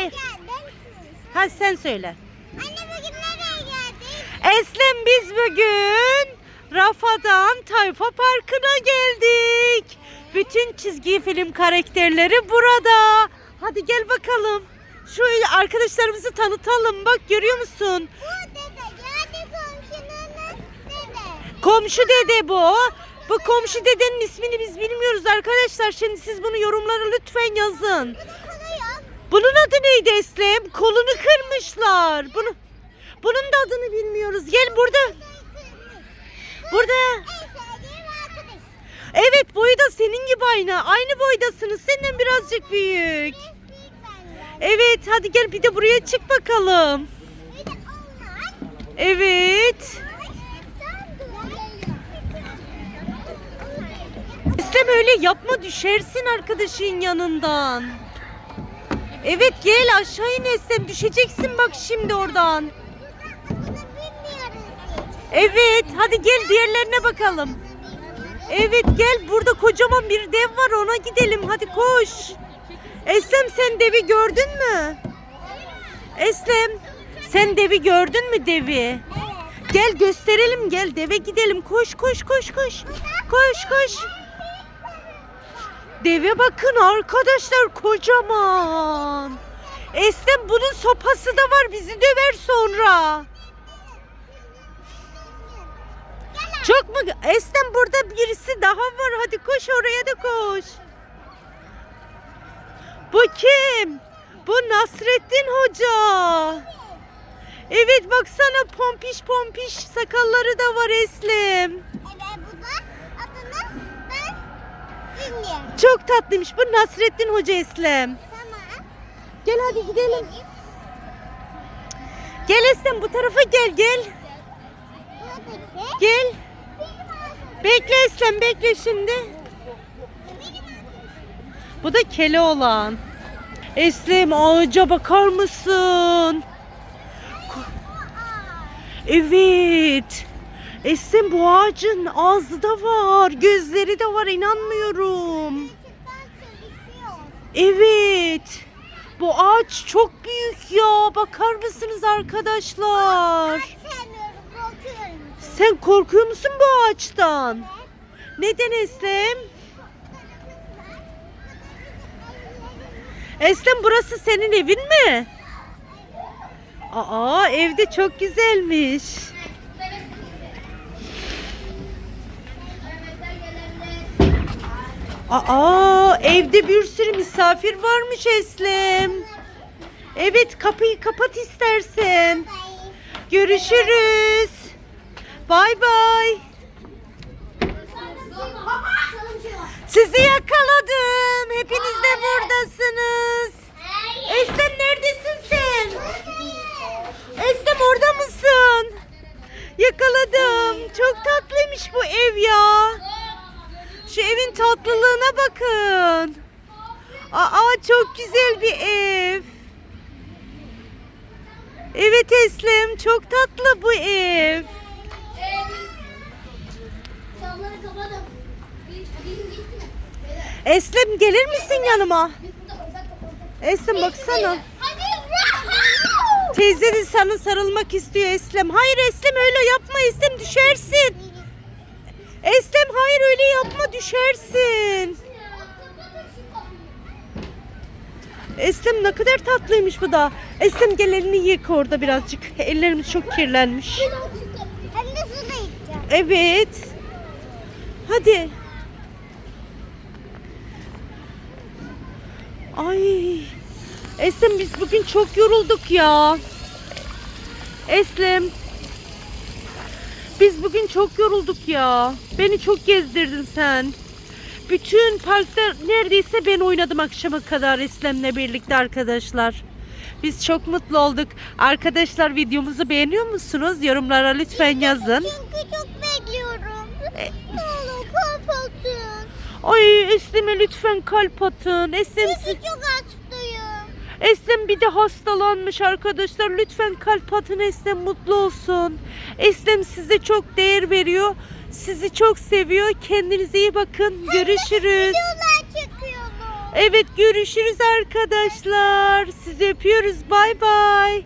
Hayır. Hadi sen söyle. Anne bugün nereye geldik? Eslem biz bugün Rafadan Tayfa Parkı'na geldik. Bütün çizgi film karakterleri burada. Hadi gel bakalım. Şu arkadaşlarımızı tanıtalım. Bak görüyor musun? Bu dede geldi komşunun dede. Komşu dede bu. Bu komşu dedenin ismini biz bilmiyoruz arkadaşlar. Şimdi siz bunu yorumlara lütfen yazın. Bunun adı neydi Eslem? Kolunu kırmışlar. Bunu bunun da adını bilmiyoruz. Gel burada. Burada. Evet boyu da senin gibi aynı. Aynı boydasınız. Senden birazcık büyük. Evet hadi gel bir de buraya çık bakalım. Evet. Eslem öyle yapma düşersin arkadaşın yanından. Evet gel aşağı in Eslem düşeceksin bak şimdi oradan. Evet hadi gel diğerlerine bakalım. Evet gel burada kocaman bir dev var ona gidelim hadi koş. Eslem sen devi gördün mü? Eslem sen devi gördün mü devi? Gel gösterelim gel deve gidelim koş koş koş koş. Koş koş. Deve bakın arkadaşlar kocaman. Eslem bunun sopası da var bizi döver sonra. Çok mu? Eslem burada birisi daha var. Hadi koş oraya da koş. Bu kim? Bu Nasrettin Hoca. Evet baksana pompiş pompiş sakalları da var Eslem. Bilmiyorum. Çok tatlıymış. Bu Nasrettin Hoca Eslem. Tamam. Gel hadi gidelim. Gel Eslem bu tarafa gel gel. Gel. Bekle Eslem bekle şimdi. Bu da Keloğlan. Eslem ağaca bakar mısın? Evet. Eslem bu ağacın ağzı da var, gözleri de var inanmıyorum. Evet. Bu ağaç çok büyük ya. Bakar mısınız arkadaşlar? Sen korkuyor musun bu ağaçtan? Neden Eslem? Eslem burası senin evin mi? Aa evde çok güzelmiş. Aa evde bir sürü misafir varmış Eslem. Evet kapıyı kapat istersen. Görüşürüz. Bay bay. Sizi yakaladım. Hepiniz de buradasınız. Eslem neredesin sen? Eslem orada mısın? Yakaladım. Çok tatlıymış bu ev ya. Tatlılığına bakın. Aa çok güzel bir ev. Evet Eslem çok tatlı bu ev. Eslem gelir misin yanıma? Eslem baksana. Hadi. Teyze de sana sarılmak istiyor Eslem. Hayır Eslem öyle yapma Eslem düşersin. Eslem hayır öyle yapma düşersin. Eslem ne kadar tatlıymış bu da. Eslem gel elini yık orada birazcık. Ellerimiz çok kirlenmiş. Evet. Hadi. Ay. Eslem biz bugün çok yorulduk ya. Eslem. Biz bugün çok yorulduk ya. Beni çok gezdirdin sen. Bütün parkta neredeyse ben oynadım akşama kadar Eslem'le birlikte arkadaşlar. Biz çok mutlu olduk. Arkadaşlar videomuzu beğeniyor musunuz? Yorumlara lütfen yazın. Çünkü çok bekliyorum. E- Ne olur kapatın. Ay Eslem'e lütfen kalp atın. Eslem, Çünkü çok hastayım. Eslem bir de hastalanmış arkadaşlar. Lütfen kalp atın Eslem mutlu olsun. Eslem size çok değer veriyor. Sizi çok seviyor. Kendinize iyi bakın. Görüşürüz. Evet görüşürüz arkadaşlar. Sizi öpüyoruz. Bay bay.